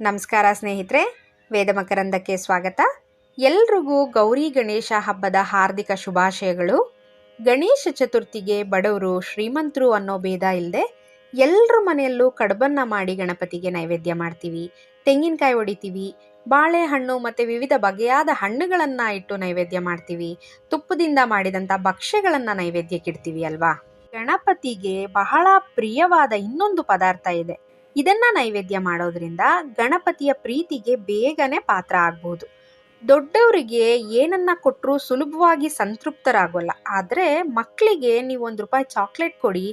ನಮಸ್ಕಾರ ಸ್ನೇಹಿತರೆ, ವೇದ ಮಕರಂದಕ್ಕೆ ಸ್ವಾಗತ. ಎಲ್ರಿಗೂ ಗೌರಿ ಗಣೇಶ ಹಬ್ಬದ ಹಾರ್ದಿಕ ಶುಭಾಶಯಗಳು. ಗಣೇಶ ಚತುರ್ಥಿಗೆ ಬಡವರು ಶ್ರೀಮಂತರು ಅನ್ನೋ ಭೇದ ಇಲ್ಲದೆ ಎಲ್ಲರ ಮನೆಯಲ್ಲೂ ಕಡಬನ್ನ ಮಾಡಿ ಗಣಪತಿಗೆ ನೈವೇದ್ಯ ಮಾಡ್ತೀವಿ. ತೆಂಗಿನಕಾಯಿ ಹೊಡಿತೀವಿ ಬಾಳೆಹಣ್ಣು ಮತ್ತು ವಿವಿಧ ಬಗೆಯಾದ ಹಣ್ಣುಗಳನ್ನು ಇಟ್ಟು ನೈವೇದ್ಯ ಮಾಡ್ತೀವಿ. ತುಪ್ಪದಿಂದ ಮಾಡಿದಂಥ ಭಕ್ಷ್ಯಗಳನ್ನು ನೈವೇದ್ಯಕ್ಕಿಡ್ತೀವಿ ಅಲ್ವಾ? ಗಣಪತಿಗೆ ಬಹಳ ಪ್ರಿಯವಾದ ಇನ್ನೊಂದು ಪದಾರ್ಥ ಇದೆ. ಇದನ್ನ ನೈವೇದ್ಯ ಮಾಡೋದ್ರಿಂದ ಗಣಪತಿಯ ಪ್ರೀತಿಗೆ ಬೇಗನೆ ಪಾತ್ರ ಆಗ್ಬೋದು. ದೊಡ್ಡವರಿಗೆ ಏನನ್ನ ಕೊಟ್ಟರು ಸುಲಭವಾಗಿ ಸಂತೃಪ್ತರಾಗೋಲ್ಲ. ಆದರೆ ಮಕ್ಕಳಿಗೆ ನೀವು ಒಂದು ರೂಪಾಯಿ ಚಾಕ್ಲೇಟ್ ಕೊಡಿ,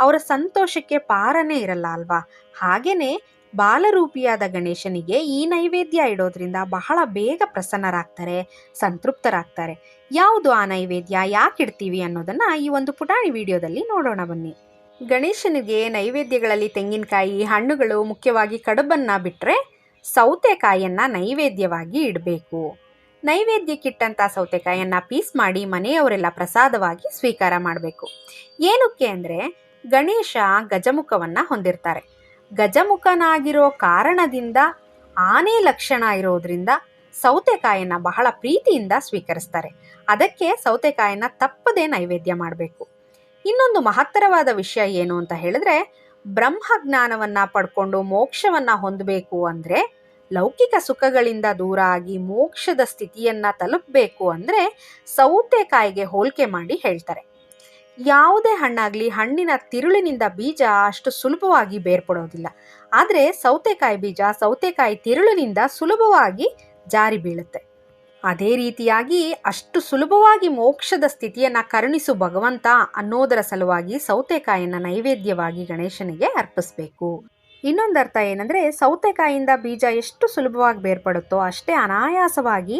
ಅವರ ಸಂತೋಷಕ್ಕೆ ಪಾರನೇ ಇರಲ್ಲ ಅಲ್ವಾ? ಹಾಗೇನೆ ಬಾಲರೂಪಿಯಾದ ಗಣೇಶನಿಗೆ ಈ ನೈವೇದ್ಯ ಇಡೋದ್ರಿಂದ ಬಹಳ ಬೇಗ ಪ್ರಸನ್ನರಾಗ್ತಾರೆ, ಸಂತೃಪ್ತರಾಗ್ತಾರೆ. ಯಾವುದು ಆ ನೈವೇದ್ಯ? ಯಾಕೆ ಇಡ್ತೀವಿ ಅನ್ನೋದನ್ನು ಈ ಒಂದು ಪುಟಾಣಿ ವಿಡಿಯೋದಲ್ಲಿ ನೋಡೋಣ ಬನ್ನಿ. ಗಣೇಶನಿಗೆ ನೈವೇದ್ಯಗಳಲ್ಲಿ ತೆಂಗಿನಕಾಯಿ ಹಣ್ಣುಗಳು ಮುಖ್ಯವಾಗಿ ಕಡುಬನ್ನು ಬಿಟ್ಟರೆ ಸೌತೆಕಾಯಿಯನ್ನು ನೈವೇದ್ಯವಾಗಿ ಇಡಬೇಕು. ನೈವೇದ್ಯಕ್ಕಿಟ್ಟಂಥ ಸೌತೆಕಾಯಿಯನ್ನು ಪೀಸ್ ಮಾಡಿ ಮನೆಯವರೆಲ್ಲ ಪ್ರಸಾದವಾಗಿ ಸ್ವೀಕಾರ ಮಾಡಬೇಕು. ಏನಕ್ಕೆ ಅಂದರೆ ಗಣೇಶ ಗಜಮುಖವನ್ನು ಹೊಂದಿರ್ತಾರೆ. ಗಜಮುಖನಾಗಿರೋ ಕಾರಣದಿಂದ, ಆನೆ ಲಕ್ಷಣ ಇರೋದ್ರಿಂದ ಸೌತೆಕಾಯಿಯನ್ನು ಬಹಳ ಪ್ರೀತಿಯಿಂದ ಸ್ವೀಕರಿಸ್ತಾರೆ. ಅದಕ್ಕೆ ಸೌತೆಕಾಯಿಯನ್ನು ತಪ್ಪದೇ ನೈವೇದ್ಯ ಮಾಡಬೇಕು. ಇನ್ನೊಂದು ಮಹತ್ತರವಾದ ವಿಷಯ ಏನು ಅಂತ ಹೇಳಿದ್ರೆ, ಬ್ರಹ್ಮಜ್ಞಾನವನ್ನ ಪಡ್ಕೊಂಡು ಮೋಕ್ಷವನ್ನ ಹೊಂದಬೇಕು ಅಂದ್ರೆ, ಲೌಕಿಕ ಸುಖಗಳಿಂದ ದೂರ ಆಗಿ ಮೋಕ್ಷದ ಸ್ಥಿತಿಯನ್ನ ತಲುಪಬೇಕು ಅಂದ್ರೆ ಸೌತೆಕಾಯಿಗೆ ಹೋಲಿಕೆ ಮಾಡಿ ಹೇಳ್ತಾರೆ. ಯಾವುದೇ ಹಣ್ಣಾಗ್ಲಿ ಹಣ್ಣಿನ ತಿರುಳಿನಿಂದ ಬೀಜ ಅಷ್ಟು ಸುಲಭವಾಗಿ ಬೇರ್ಪಡೋದಿಲ್ಲ. ಆದರೆ ಸೌತೆಕಾಯಿ ಬೀಜ ಸೌತೆಕಾಯಿ ತಿರುಳಿನಿಂದ ಸುಲಭವಾಗಿ ಜಾರಿ ಬೀಳುತ್ತೆ. ಅದೇ ರೀತಿಯಾಗಿ ಅಷ್ಟು ಸುಲಭವಾಗಿ ಮೋಕ್ಷದ ಸ್ಥಿತಿಯನ್ನು ಕರುಣಿಸು ಭಗವಂತ ಅನ್ನೋದರ ಸಲುವಾಗಿ ಸೌತೆಕಾಯಿಯನ್ನ ನೈವೇದ್ಯವಾಗಿ ಗಣೇಶನಿಗೆ ಅರ್ಪಿಸಬೇಕು. ಇನ್ನೊಂದು ಅರ್ಥ ಏನಂದ್ರೆ ಸೌತೆಕಾಯಿಯಿಂದ ಬೀಜ ಎಷ್ಟು ಸುಲಭವಾಗಿ ಬೇರ್ಪಡುತ್ತೋ ಅಷ್ಟೇ ಅನಾಯಾಸವಾಗಿ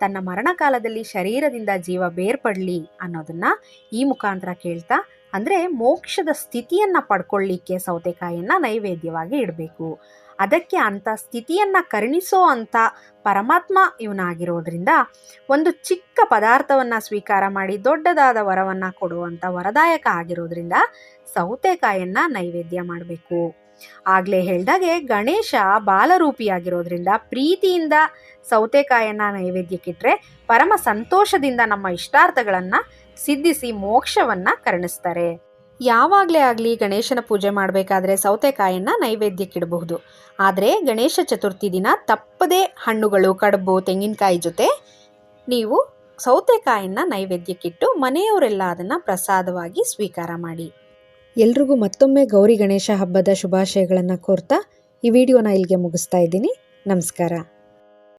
ತನ್ನ ಮರಣಕಾಲದಲ್ಲಿ ಶರೀರದಿಂದ ಜೀವ ಬೇರ್ಪಡಲಿ ಅನ್ನೋದನ್ನ ಈ ಮುಖಾಂತರ ಕೇಳ್ತಾ ಅಂದರೆ ಮೋಕ್ಷದ ಸ್ಥಿತಿಯನ್ನು ಪಡ್ಕೊಳ್ಳಿಕ್ಕೆ ಸೌತೆಕಾಯಿಯನ್ನ ನೈವೇದ್ಯವಾಗಿ ಇಡಬೇಕು. ಅದಕ್ಕೆ ಅಂಥ ಸ್ಥಿತಿಯನ್ನು ಕರುಣಿಸೋ ಅಂಥ ಪರಮಾತ್ಮ ಇವನಾಗಿರೋದ್ರಿಂದ ಒಂದು ಚಿಕ್ಕ ಪದಾರ್ಥವನ್ನು ಸ್ವೀಕಾರ ಮಾಡಿ ದೊಡ್ಡದಾದ ವರವನ್ನು ಕೊಡುವಂಥ ವರದಾಯಕ ಆಗಿರೋದ್ರಿಂದ ಸೌತೆಕಾಯನ್ನ ನೈವೇದ್ಯ ಮಾಡಬೇಕು. ಆಗ್ಲೇ ಹೇಳ್ದಾಗೆ ಗಣೇಶ ಬಾಲರೂಪಿಯಾಗಿರೋದ್ರಿಂದ ಪ್ರೀತಿಯಿಂದ ಸೌತೆಕಾಯನ್ನು ನೈವೇದ್ಯಕ್ಕಿಟ್ರೆ ಪರಮ ಸಂತೋಷದಿಂದ ನಮ್ಮ ಇಷ್ಟಾರ್ಥಗಳನ್ನ ಸಿದ್ಧಿಸಿ ಮೋಕ್ಷವನ್ನ ಕರುಣಿಸ್ತಾರೆ. ಯಾವಾಗಲೇ ಆಗಲಿ ಗಣೇಶನ ಪೂಜೆ ಮಾಡಬೇಕಾದ್ರೆ ಸೌತೆಕಾಯನ್ನ ನೈವೇದ್ಯಕ್ಕಿಡಬಹುದು ಆದರೆ ಗಣೇಶ ಚತುರ್ಥಿ ದಿನ ತಪ್ಪದೇ ಹಣ್ಣುಗಳು, ಕಡುಬು, ತೆಂಗಿನಕಾಯಿ ಜೊತೆ ನೀವು ಸೌತೆಕಾಯನ್ನ ನೈವೇದ್ಯಕ್ಕಿಟ್ಟು ಮನೆಯವರೆಲ್ಲ ಅದನ್ನು ಪ್ರಸಾದವಾಗಿ ಸ್ವೀಕಾರ ಮಾಡಿ. ಎಲ್ರಿಗೂ ಮತ್ತೊಮ್ಮೆ ಗೌರಿ ಗಣೇಶ ಹಬ್ಬದ ಶುಭಾಶಯಗಳನ್ನು ಕೋರ್ತಾ ಈ ವಿಡಿಯೋನ ಇಲ್ಲಿಗೆ ಮುಗಿಸ್ತಾ ಇದ್ದೀನಿ. ನಮಸ್ಕಾರ.